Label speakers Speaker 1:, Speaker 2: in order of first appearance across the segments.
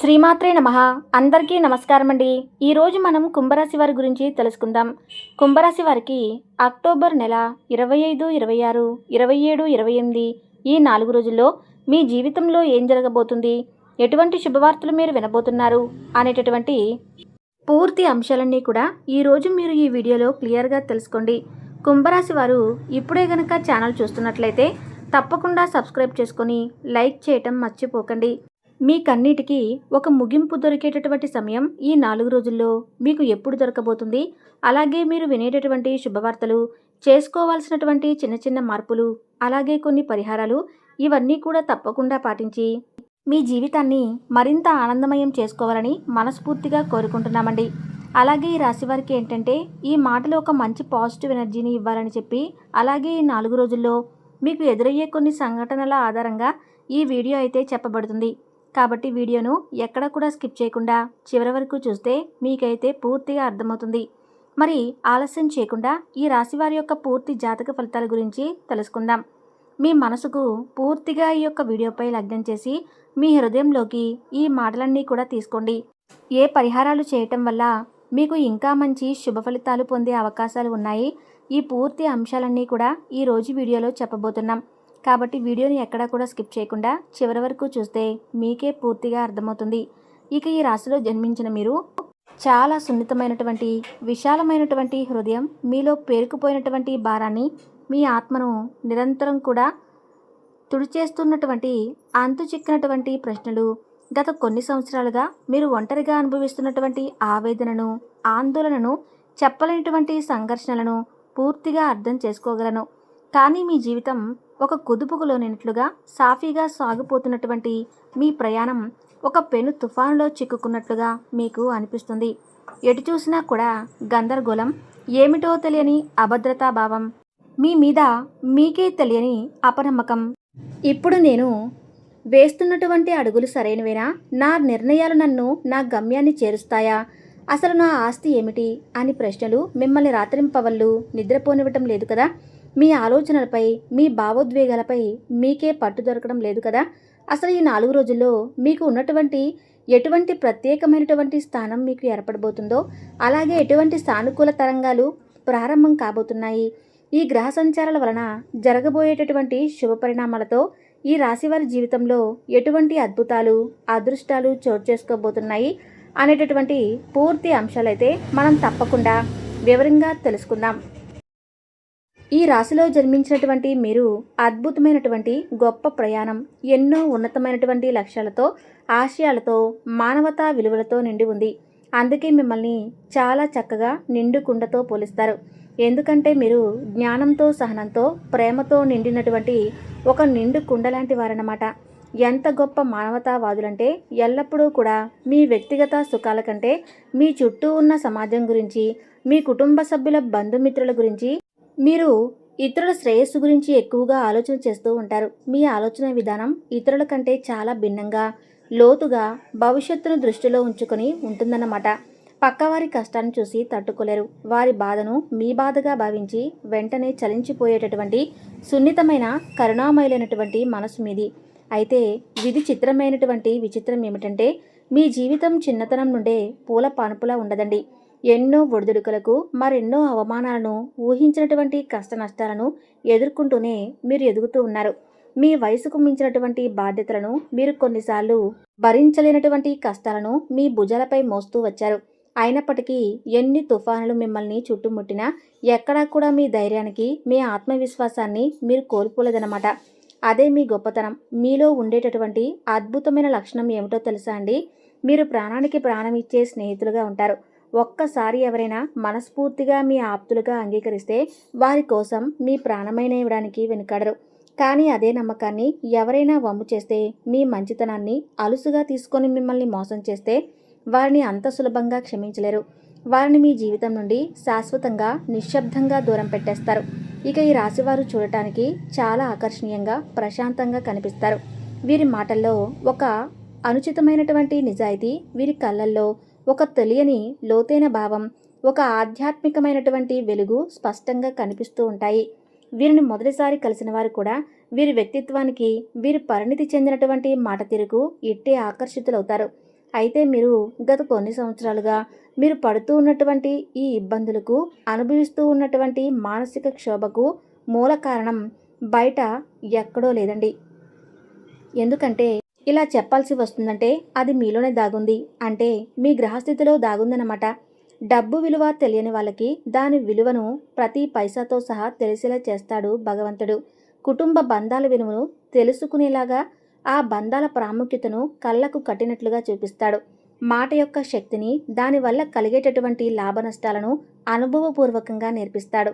Speaker 1: శ్రీమాత్రే నమ. అందరికీ నమస్కారం అండి ఈరోజు మనం కుంభరాశి వారి గురించి తెలుసుకుందాం. కుంభరాశి వారికి అక్టోబర్ నెల ఇరవై ఐదు ఇరవై ఆరు ఇరవై ఏడు ఇరవై ఎనిమిది ఈ నాలుగు రోజుల్లో మీ జీవితంలో ఏం జరగబోతుంది? ఎటువంటి శుభవార్తలు మీరు వినబోతున్నారు? అనేటటువంటి పూర్తి అంశాలన్నీ కూడా ఈరోజు మీరు ఈ వీడియోలో క్లియర్గా తెలుసుకోండి. కుంభరాశి వారు ఇప్పుడే గనక ఛానల్ చూస్తున్నట్లయితే తప్పకుండా సబ్స్క్రైబ్ చేసుకొని లైక్ చేయటం మర్చిపోకండి. మీకన్నిటికీ ఒక ముగింపు దొరికేటటువంటి సమయం ఈ నాలుగు రోజుల్లో మీకు ఎప్పుడు దొరకబోతుంది? అలాగే మీరు వినేటటువంటి శుభవార్తలు చేసుకోవాల్సినటువంటి చిన్న చిన్న మార్పులు అలాగే కొన్ని పరిహారాలు ఇవన్నీ కూడా తప్పకుండా పాటించి మీ జీవితాన్ని మరింత ఆనందమయం చేసుకోవాలని మనస్ఫూర్తిగా కోరుకుంటున్నామండి. అలాగే ఈ రాశి వారికి ఏంటంటే ఈ మాటలు ఒక మంచి పాజిటివ్ ఎనర్జీని ఇవ్వాలని చెప్పి అలాగే ఈ నాలుగు రోజుల్లో మీకు ఎదురయ్యే కొన్ని సంఘటనల ఆధారంగా ఈ వీడియో అయితే చెప్పబడుతుంది. కాబట్టి వీడియోను ఎక్కడ కూడా స్కిప్ చేయకుండా చివరి వరకు చూస్తే మీకైతే పూర్తిగా అర్థమవుతుంది. మరి ఆలస్యం చేయకుండా ఈ రాశి వారి యొక్క పూర్తి జాతక ఫలితాల గురించి తెలుసుకుందాం. మీ మనసుకు పూర్తిగా ఈ యొక్క వీడియోపై లగ్నం చేసి మీ హృదయంలోకి ఈ మాటలన్నీ కూడా తీసుకోండి. ఏ పరిహారాలు చేయటం వల్ల మీకు ఇంకా మంచి శుభ ఫలితాలు పొందే అవకాశాలు ఉన్నాయి? ఈ పూర్తి అంశాలన్నీ కూడా ఈ రోజు వీడియోలో చెప్పబోతున్నాం. కాబట్టి వీడియోని ఎక్కడా కూడా స్కిప్ చేయకుండా చివరి వరకు చూస్తే మీకే పూర్తిగా అర్థమవుతుంది. ఇక ఈ రాశిలో జన్మించిన మీరు చాలా సున్నితమైనటువంటి విశాలమైనటువంటి హృదయం మీలో పేరుకుపోయినటువంటి భారాన్ని మీ ఆత్మను నిరంతరం కూడా తుడిచేస్తున్నటువంటి అంతు చిక్కినటువంటి ప్రశ్నలు గత కొన్ని సంవత్సరాలుగా మీరు ఒంటరిగా అనుభవిస్తున్నటువంటి ఆవేదనను ఆందోళనను చెప్పలేనటువంటి సంఘర్షణలను పూర్తిగా అర్థం చేసుకోగలను. కానీ మీ జీవితం ఒక కుదుపుకులోనినట్లుగా సాఫీగా సాగిపోతున్నటువంటి మీ ప్రయాణం ఒక పెను తుఫానులో చిక్కుకున్నట్లుగా మీకు అనిపిస్తుంది. ఎటు చూసినా కూడా గందరగోళం ఏమిటో తెలియని అభద్రతా భావం మీ మీద మీకే తెలియని అపనమ్మకం. ఇప్పుడు నేను వేస్తున్నటువంటి అడుగులు సరైనవేనా? నా నిర్ణయాలు నన్ను నా గమ్యాన్ని చేరుస్తాయా? అసలు నా ఆస్తి ఏమిటి? అని ప్రశ్నలు మిమ్మల్ని రాత్రింపవళ్ళు నిద్రపోనివ్వటం లేదు కదా? మీ ఆలోచనలపై మీ భావోద్వేగాలపై మీకే పట్టు దొరకడం లేదు కదా? అసలు ఈ నాలుగు రోజుల్లో మీకు ఉన్నటువంటి ఎటువంటి ప్రత్యేకమైనటువంటి స్థానం మీకు ఏర్పడబోతుందో అలాగే ఎటువంటి సానుకూల తరంగాలు ప్రారంభం కాబోతున్నాయి? ఈ గ్రహ సంచారాల వలన జరగబోయేటటువంటి శుభ పరిణామాలతో ఈ రాశివారి జీవితంలో ఎటువంటి అద్భుతాలు అదృష్టాలు చోటు చేసుకోబోతున్నాయి అనేటటువంటి పూర్తి అంశాలైతే మనం తప్పకుండా వివరంగా తెలుసుకుందాం. ఈ రాశిలో జన్మించినటువంటి మీరు అద్భుతమైనటువంటి గొప్ప ప్రయాణం ఎన్నో ఉన్నతమైనటువంటి లక్ష్యాలతో ఆశయాలతో మానవతా విలువలతో నిండి ఉంది. అందుకే మిమ్మల్ని చాలా చక్కగా నిండు కుండతో పోలిస్తారు. ఎందుకంటే మీరు జ్ఞానంతో సహనంతో ప్రేమతో నిండినటువంటి ఒక నిండు కుండ లాంటి వారన్నమాట. ఎంత గొప్ప మానవతావాదులంటే ఎల్లప్పుడూ కూడా మీ వ్యక్తిగత సుఖాల కంటే మీ చుట్టూ ఉన్న సమాజం గురించి మీ కుటుంబ సభ్యుల బంధుమిత్రుల గురించి మీరు ఇతరుల శ్రేయస్సు గురించి ఎక్కువగా ఆలోచన చేస్తూ ఉంటారు. మీ ఆలోచన విధానం ఇతరుల కంటే చాలా భిన్నంగా లోతుగా భవిష్యత్తును దృష్టిలో ఉంచుకొని ఉంటుందన్నమాట. పక్కవారి కష్టాన్ని చూసి తట్టుకోలేరు. వారి బాధను మీ బాధగా భావించి వెంటనే చలించిపోయేటటువంటి సున్నితమైన కరుణామయులైనటువంటి మనసు మీది. అయితే విధి చిత్రమైనటువంటి విచిత్రం ఏమిటంటే మీ జీవితం చిన్నతనం నుండే పూల పానుపులా ఉండదండి. ఎన్నో ఒడిదుడుకులకు మరెన్నో అవమానాలను ఊహించినటువంటి కష్ట నష్టాలను ఎదుర్కొంటూనే మీరు ఎదుగుతూ ఉన్నారు. మీ వయసుకు మించినటువంటి బాధ్యతలను మీరు కొన్నిసార్లు భరించలేనటువంటి కష్టాలను మీ భుజాలపై మోస్తూ వచ్చారు. అయినప్పటికీ ఎన్ని తుఫానులు మిమ్మల్ని చుట్టుముట్టినా ఎక్కడా కూడా మీ ధైర్యానికి మీ ఆత్మవిశ్వాసాన్ని మీరు కోల్పోలేదన్నమాట. అదే మీ గొప్పతనం. మీలో ఉండేటటువంటి అద్భుతమైన లక్షణం ఏమిటో తెలుసా అండి? మీరు ప్రాణానికి ప్రాణం ఇచ్చే స్నేహితులుగా ఉంటారు. ఒక్కసారి ఎవరైనా మనస్ఫూర్తిగా మీ ఆప్తులుగా అంగీకరిస్తే వారి కోసం మీ ప్రాణమైన ఇవ్వడానికి వెనుకడరు. కానీ అదే నమ్మకాన్ని ఎవరైనా వమ్ము చేస్తే మీ మంచితనాన్ని అలుసుగా తీసుకొని మిమ్మల్ని మోసం చేస్తే వారిని అంత సులభంగా క్షమించలేరు. వారిని మీ జీవితం నుండి శాశ్వతంగా నిశ్శబ్దంగా దూరం పెట్టేస్తారు. ఇక ఈ రాశివారు చూడటానికి చాలా ఆకర్షణీయంగా ప్రశాంతంగా కనిపిస్తారు. వీరి మాటల్లో ఒక అనుచితమైనటువంటి నిజాయితీ వీరి కళ్ళల్లో ఒక తెలియని లోతైన భావం ఒక ఆధ్యాత్మికమైనటువంటి వెలుగు స్పష్టంగా కనిపిస్తూ ఉంటాయి. వీరిని మొదటిసారి కలిసిన వారు కూడా వీరి వ్యక్తిత్వానికి వీరి పరిణితి చెందినటువంటి మాట తీరుకు ఇట్టే ఆకర్షితులవుతారు. అయితే మీరు గత కొన్ని సంవత్సరాలుగా మీరు పడుతూ ఉన్నటువంటి ఈ ఇబ్బందులకు అనుభవిస్తూ ఉన్నటువంటి మానసిక క్షోభకు మూల కారణం బయట ఎక్కడో లేదండి. ఎందుకంటే ఇలా చెప్పాల్సి వస్తుందంటే అది మీలోనే దాగుంది. అంటే మీ గ్రహస్థితిలో దాగుందన్నమాట. డబ్బు విలువ తెలియని వాళ్ళకి దాని విలువను ప్రతి పైసాతో సహా తెలిసేలా చేస్తాడు భగవంతుడు. కుటుంబ బంధాల విలువను తెలుసుకునేలాగా ఆ బంధాల ప్రాముఖ్యతను కళ్ళకు కట్టినట్లుగా చూపిస్తాడు. మాట యొక్క శక్తిని దానివల్ల కలిగేటటువంటి లాభ నష్టాలను అనుభవపూర్వకంగా నేర్పిస్తాడు.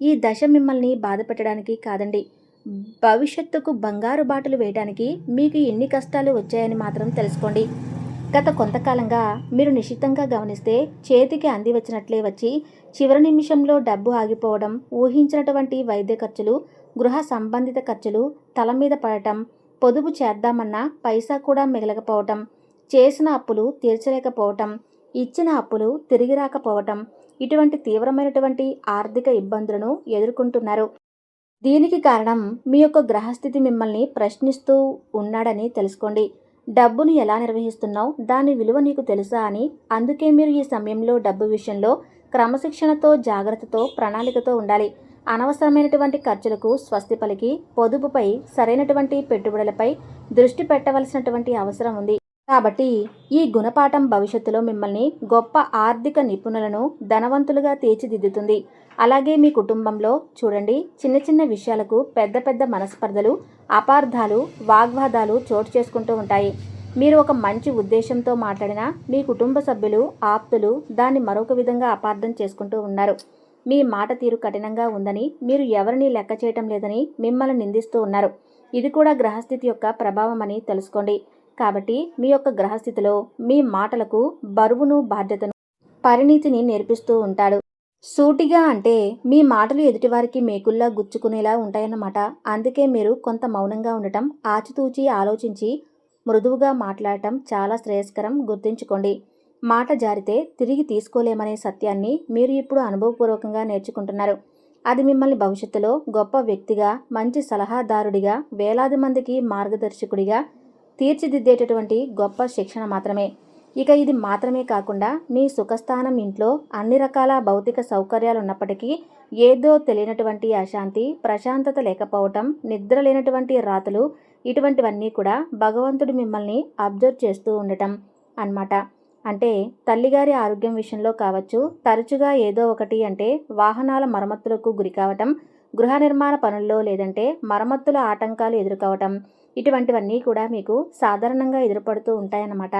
Speaker 1: ఈ దశ మిమ్మల్ని బాధపెట్టడానికి కాదండి. భవిష్యత్తుకు బంగారు బాటలు వేయడానికి మీకు ఎన్ని కష్టాలు వచ్చాయని మాత్రం తెలుసుకోండి. గత కొంతకాలంగా మీరు నిశ్చితంగా గమనిస్తే చేతికి అంది వచ్చినట్లే వచ్చి చివరి నిమిషంలో డబ్బు ఆగిపోవడం ఊహించినటువంటి వైద్య ఖర్చులు గృహ సంబంధిత ఖర్చులు తల మీద పడటం పొదుపు చేద్దామన్నా పైసా కూడా మిగలకపోవటం చేసిన అప్పులు తీర్చలేకపోవటం ఇచ్చిన అప్పులు తిరిగి రాకపోవటం ఇటువంటి తీవ్రమైనటువంటి ఆర్థిక ఇబ్బందులను ఎదుర్కొంటున్నారు. దీనికి కారణం మీ యొక్క గ్రహస్థితి మిమ్మల్ని ప్రశ్నిస్తూ ఉన్నాడని తెలుసుకోండి. డబ్బును ఎలా నిర్వహిస్తున్నావు? దాని విలువ నీకు తెలుసా అని? అందుకే మీరు ఈ సమయంలో డబ్బు విషయంలో క్రమశిక్షణతో జాగ్రత్తతో ప్రణాళికతో ఉండాలి. అనవసరమైనటువంటి ఖర్చులకు స్వస్తి పలికి పొదుపుపై సరైనటువంటి పెట్టుబడులపై దృష్టి పెట్టవలసినటువంటి అవసరం ఉంది. కాబట్టి ఈ గుణపాఠం భవిష్యత్తులో మిమ్మల్ని గొప్ప ఆర్థిక నిపుణులను ధనవంతులుగా తీర్చిదిద్దుతుంది. అలాగే మీ కుటుంబంలో చూడండి చిన్న చిన్న విషయాలకు పెద్ద పెద్ద మనస్పర్ధలు అపార్థాలు వాగ్వాదాలు చోటు చేసుకుంటూ ఉంటాయి. మీరు ఒక మంచి ఉద్దేశంతో మాట్లాడినా మీ కుటుంబ సభ్యులు ఆప్తులు దాన్ని మరొక విధంగా అపార్థం చేసుకుంటూ ఉన్నారు. మీ మాట తీరు కఠినంగా ఉందని మీరు ఎవరిని లెక్క చేయటం లేదని మిమ్మల్ని నిందిస్తూ ఉన్నారు. ఇది కూడా గ్రహస్థితి యొక్క ప్రభావం అని తెలుసుకోండి. కాబట్టి మీ యొక్క గ్రహస్థితిలో మీ మాటలకు బరువును బాధ్యతను పరిణితిని నేర్పిస్తూ ఉంటాడు. సూటిగా అంటే మీ మాటలు ఎదుటివారికి మేకుల్లా గుచ్చుకునేలా ఉంటాయన్నమాట. అందుకే మీరు కొంత మౌనంగా ఉండటం ఆచితూచి ఆలోచించి మృదువుగా మాట్లాడటం చాలా శ్రేయస్కరం. గుర్తుంచుకోండి మాట జారితే తిరిగి తీసుకోలేమనే సత్యాన్ని మీరు ఇప్పుడు అనుభవపూర్వకంగా నేర్చుకుంటున్నారు. అది మిమ్మల్ని భవిష్యత్తులో గొప్ప వ్యక్తిగా మంచి సలహాదారుడిగా వేలాది మందికి మార్గదర్శకుడిగా తీర్చిదిద్దేటటువంటి గొప్ప శిక్షణ మాత్రమే. ఇక ఇది మాత్రమే కాకుండా మీ సుఖస్థానం ఇంట్లో అన్ని రకాల భౌతిక సౌకర్యాలు ఉన్నప్పటికీ ఏదో తెలియనటువంటి అశాంతి ప్రశాంతత లేకపోవటం నిద్ర లేనటువంటి రాతలు ఇటువంటివన్నీ కూడా భగవంతుడు మిమ్మల్ని అబ్జర్వ్ చేస్తూ ఉండటం అన్నమాట. అంటే తల్లిగారి ఆరోగ్యం విషయంలో కావచ్చు తరచుగా ఏదో ఒకటి అంటే వాహనాల మరమ్మతులకు గురి కావటం గృహ నిర్మాణ పనుల్లో లేదంటే మరమ్మతుల ఆటంకాలు ఎదుర్కోవటం ఇటువంటివన్నీ కూడా మీకు సాధారణంగా ఎదురుపడుతూ ఉంటాయన్నమాట.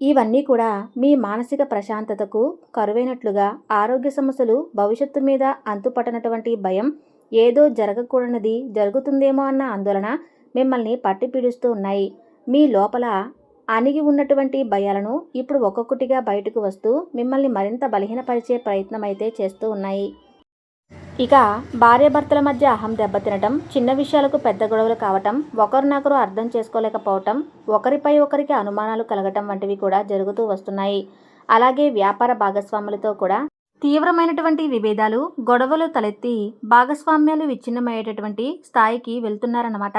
Speaker 1: ఇవన్నీ కూడా మీ మానసిక ప్రశాంతతకు కరువైనట్లుగా ఆరోగ్య సమస్యలు భవిష్యత్తు మీద అంతుపట్టనటువంటి భయం ఏదో జరగకూడనిది జరుగుతుందేమో అన్న ఆందోళన మిమ్మల్ని పట్టి పీడిస్తూ ఉన్నాయి. మీ లోపల అణిగి ఉన్నటువంటి భయాలను ఇప్పుడు ఒక్కొక్కటిగా బయటకు వస్తూ మిమ్మల్ని మరింత బలహీనపరిచే ప్రయత్నం అయితే చేస్తూ ఉన్నాయి. ఇక భార్యాభర్తల మధ్య అహం దెబ్బతినటం చిన్న విషయాలకు పెద్ద గొడవలు కావటం ఒకరినొకరు అర్థం చేసుకోలేకపోవటం ఒకరిపై ఒకరికి అనుమానాలు కలగటం వంటివి కూడా జరుగుతూ వస్తున్నాయి. అలాగే వ్యాపార భాగస్వాములతో కూడా తీవ్రమైనటువంటి విభేదాలు గొడవలు తలెత్తి భాగస్వామ్యాలు విచ్ఛిన్నమయ్యేటటువంటి స్థాయికి వెళ్తున్నారన్నమాట.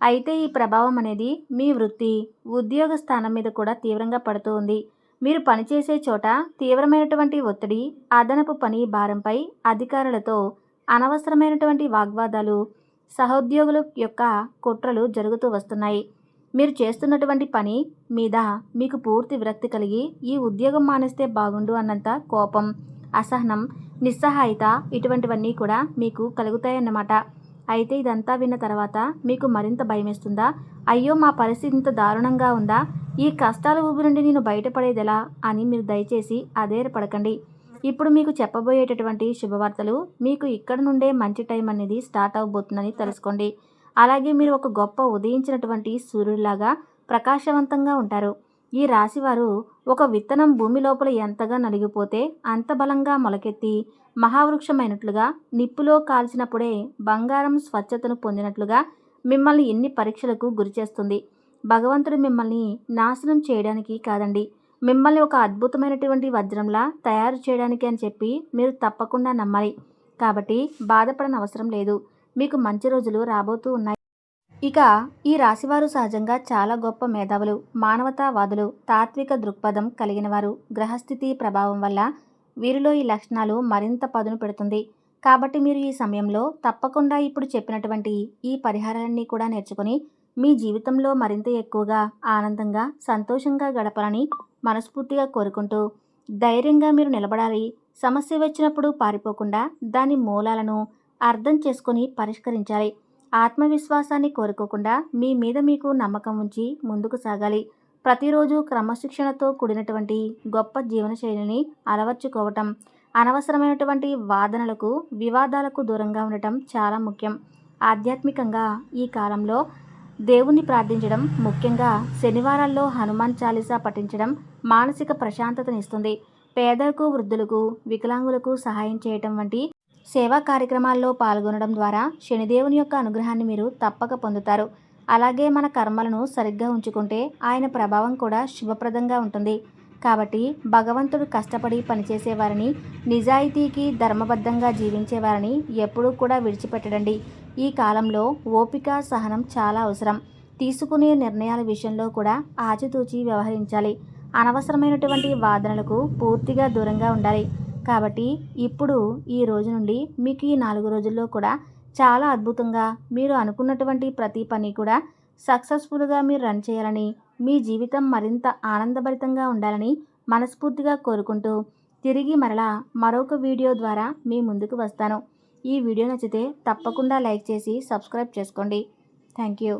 Speaker 1: అయితే ఈ ప్రభావం అనేది మీ వృత్తి ఉద్యోగ స్థానం మీద కూడా తీవ్రంగా పడుతూ ఉంది. మీరు పనిచేసే చోట తీవ్రమైనటువంటి ఒత్తిడి అదనపు పని భారంపై అధికారులతో అనవసరమైనటువంటి వాగ్వాదాలు సహోద్యోగుల యొక్క కుట్రలు జరుగుతూ వస్తున్నాయి. మీరు చేస్తున్నటువంటి పని మీద మీకు పూర్తి విరక్తి కలిగి ఈ ఉద్యోగం మానేస్తే బాగుండు అన్నంత కోపం అసహనం నిస్సహాయత ఇటువంటివన్నీ కూడా మీకు కలుగుతాయన్నమాట. అయితే ఇదంతా విన్న తర్వాత మీకు మరింత భయమేస్తుందా? అయ్యో మా పరిస్థితి ఇంత దారుణంగా ఉందా? ఈ కష్టాల ఊబి నుండి నేను బయటపడేదెలా అని మీరు దయచేసి అధైర్యపడకండి. ఇప్పుడు మీకు చెప్పబోయేటటువంటి శుభవార్తలు మీకు ఇక్కడ నుండే మంచి టైం అనేది స్టార్ట్ అవబోతుందని తెలుసుకోండి. అలాగే మీరు ఒక గొప్ప ఉదయించినటువంటి సూర్యుడిలాగా ప్రకాశవంతంగా ఉంటారు. ఈ రాశివారు ఒక విత్తనం భూమి లోపల ఎంతగా నలిగిపోతే అంత బలంగా మొలకెత్తి మహావృక్షమైనట్లుగా నిప్పులో కాల్చినప్పుడే బంగారం స్వచ్ఛతను పొందినట్లుగా మిమ్మల్ని ఎన్ని పరీక్షలకు గురిచేస్తుంది? భగవంతుడు మిమ్మల్ని నాశనం చేయడానికి కాదండి. మిమ్మల్ని ఒక అద్భుతమైనటువంటి వజ్రంలా తయారు చేయడానికి అని చెప్పి మీరు తప్పకుండా నమ్మాలి. కాబట్టి బాధపడని అవసరం లేదు. మీకు మంచి రోజులు రాబోతూ ఉన్నాయి. ఇక ఈ రాశివారు సహజంగా చాలా గొప్ప మేధావులు మానవతావాదులు తాత్విక దృక్పథం కలిగిన వారు గ్రహస్థితి ప్రభావం వల్ల వీరిలో ఈ లక్షణాలు మరింత పదును పెడుతుంది. కాబట్టి మీరు ఈ సమయంలో తప్పకుండా ఇప్పుడు చెప్పినటువంటి ఈ పరిహారాలన్నీ కూడా నేర్చుకొని మీ జీవితంలో మరింత ఎక్కువగా ఆనందంగా సంతోషంగా గడపాలని మనస్ఫూర్తిగా కోరుకుంటూ ధైర్యంగా మీరు నిలబడాలి. సమస్య వచ్చినప్పుడు పారిపోకుండా దాని మూలాలను అర్థం చేసుకొని పరిష్కరించాలి. ఆత్మవిశ్వాసాన్ని కోరుకోకుండా మీ మీద మీకు నమ్మకం ఉంచి ముందుకు సాగాలి. ప్రతిరోజు క్రమశిక్షణతో కూడినటువంటి గొప్ప జీవనశైలిని అలవర్చుకోవటం అనవసరమైనటువంటి వాదనలకు వివాదాలకు దూరంగా ఉండటం చాలా ముఖ్యం. ఆధ్యాత్మికంగా ఈ కాలంలో దేవుణ్ణి ప్రార్థించడం ముఖ్యంగా శనివారాల్లో హనుమాన్ చాలీసా పఠించడం మానసిక ప్రశాంతతనిస్తుంది పేదలకు వృద్ధులకు వికలాంగులకు సహాయం చేయటం వంటి సేవా కార్యక్రమాల్లో పాల్గొనడం ద్వారా శనిదేవుని యొక్క అనుగ్రహాన్ని మీరు తప్పక పొందుతారు. అలాగే మన కర్మలను సరిగ్గా ఉంచుకుంటే ఆయన ప్రభావం కూడా శుభప్రదంగా ఉంటుంది. కాబట్టి భగవంతుడు కష్టపడి పనిచేసేవారిని నిజాయితీకి ధర్మబద్ధంగా జీవించేవారిని ఎప్పుడూ కూడా విడిచిపెట్టడండి. ఈ కాలంలో ఓపిక సహనం చాలా అవసరం. తీసుకునే నిర్ణయాల విషయంలో కూడా ఆచితూచి వ్యవహరించాలి. అనవసరమైనటువంటి వాదనలకు పూర్తిగా దూరంగా ఉండాలి. కాబట్టి ఇప్పుడు ఈ రోజు నుండి మీకు ఈ నాలుగు రోజుల్లో కూడా చాలా అద్భుతంగా మీరు అనుకున్నటువంటి ప్రతి పని కూడా సక్సెస్ఫుల్గా మీరు రన్ చేయాలని మీ జీవితం మరింత ఆనందభరితంగా ఉండాలని మనస్ఫూర్తిగా కోరుకుంటూ తిరిగి మరలా మరొక వీడియో ద్వారా మీ ముందుకు వస్తాను. ఈ వీడియో నచ్చితే తప్పకుండా లైక్ చేసి సబ్స్క్రైబ్ చేసుకోండి. Thank you.